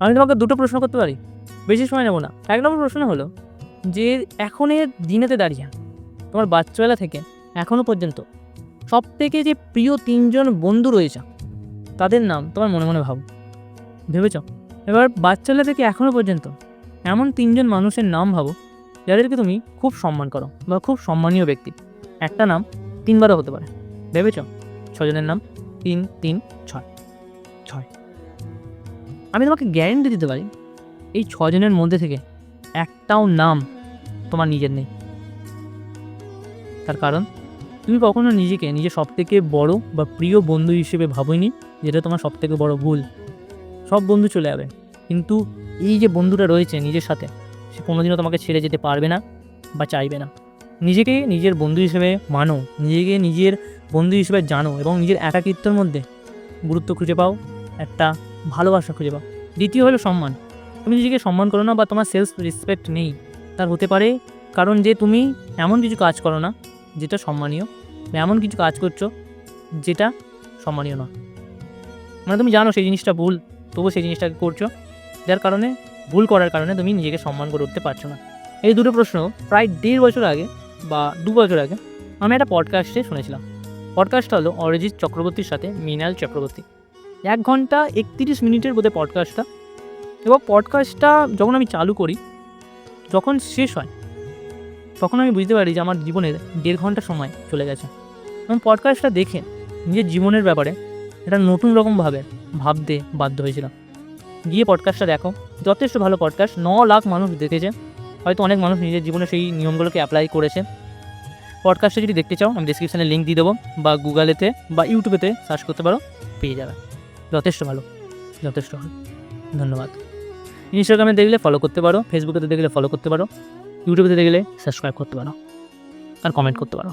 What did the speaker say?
আমি তোমাকে দুটো প্রশ্ন করতে পারি? বেশি সময় নেব না। এক নম্বর প্রশ্ন হলো যে এখনের দিনেতে দাঁড়িয়ে, তোমার বাচ্চাবেলা থেকে এখনও পর্যন্ত সব থেকে যে প্রিয় তিনজন বন্ধু রয়েছে, তাদের নাম তোমার মনে মনে ভাবো। ভেবেছ? এবার বাচ্চাবেলা থেকে এখনও পর্যন্ত এমন তিনজন মানুষের নাম ভাবো, যাদেরকে তুমি খুব সম্মান করো বা খুব সম্মানীয় ব্যক্তি। একটা নাম তিনবারও হতে পারে। ভেবেছ? ছজনের নাম তিন তিন, ছয়। ছয়। আমি তোমাকে গ্যারেন্টি দিতে পারি, এই ছজনের মধ্যে থেকে একটাও নাম তোমার নিজের নেই। তার কারণ, তুমি কখনো নিজেকে, নিজের সব থেকে বড় বা প্রিয় বন্ধু হিসেবে ভাবোইনি যেটা তোমার সব থেকে বড় ভুল? সব বন্ধু চলে যাবে, কিন্তু এই যে বন্ধুটা রয়েছে নিজের সাথে, সে কোনোদিনও তোমাকে ছেড়ে যেতে পারবে না বা চাইবে না। নিজেকে নিজের বন্ধু হিসেবে মানো, নিজেকে নিজের বন্ধু হিসেবে জানো এবং নিজের একাকিত্বের মধ্যে গুরুত্ব খুঁজে পাও। একটা ভালোবাসা খুঁজে পাও। দ্বিতীয় হলো সম্মান। তুমি নিজেকে সম্মান করো না বা তোমার সেলফ রেসপেক্ট নেই। তার হতে পারে কারণ যে তুমি এমন কিছু কাজ করো না যেটা সম্মানীয় বা এমন কিছু কাজ করছ যেটা সম্মানীয় না মানে তুমি জানো সেই জিনিসটা ভুল তবু সেই জিনিসটাকে করছ। যার কারণে ভুল করার কারণে তুমি নিজেকে সম্মান করে উঠতে পারছ না। এই দুটো প্রশ্ন প্রায় দেড় বছর আগে বা দু বছর আগে আমি একটা পডকাস্টে শুনেছিলাম। পডকাস্টটা হলো অরিজিৎ চক্রবর্তীর সাথে মৃণাল চক্রবর্তী। এক ঘণ্টা একত্রিশ মিনিটের বোধহয় পডকাস্টটা এবং পডকাস্টটা যখন আমি চালু করি, যখন শেষ হয়, তখন আমি বুঝতে পারি যে আমার জীবনের দেড় ঘণ্টা সময় চলে গেছে। এবং পডকাস্টটা দেখে নিজের জীবনের ব্যাপারে এটা নতুন রকমভাবে ভাবতে বাধ্য হয়েছিলাম। গিয়ে পডকাস্টটা দেখো, যথেষ্ট ভালো পডকাস্ট ন লাখ মানুষ দেখেছে। হয়তো অনেক মানুষ নিজের জীবনে সেই নিয়মগুলোকে অ্যাপ্লাই করেছে। পডকাস্টটা যদি দেখতে চাও, আমি ডিসক্রিপশানে লিঙ্ক দিয়ে দেবো, বা গুগলেতে বা ইউটিউবেতে সার্চ করতে পারো, পেয়ে যাবে। যথেষ্ট ভালো যথেষ্ট ভালো। ধন্যবাদ। ইনস্টাগ্রামে দেখলে ফলো করতে পারো ফেসবুকেতে দেখলে ফলো করতে পারো ইউটিউবেতে দেখলে সাবস্ক্রাইব করতে পারো, আর কমেন্ট করতে পারো।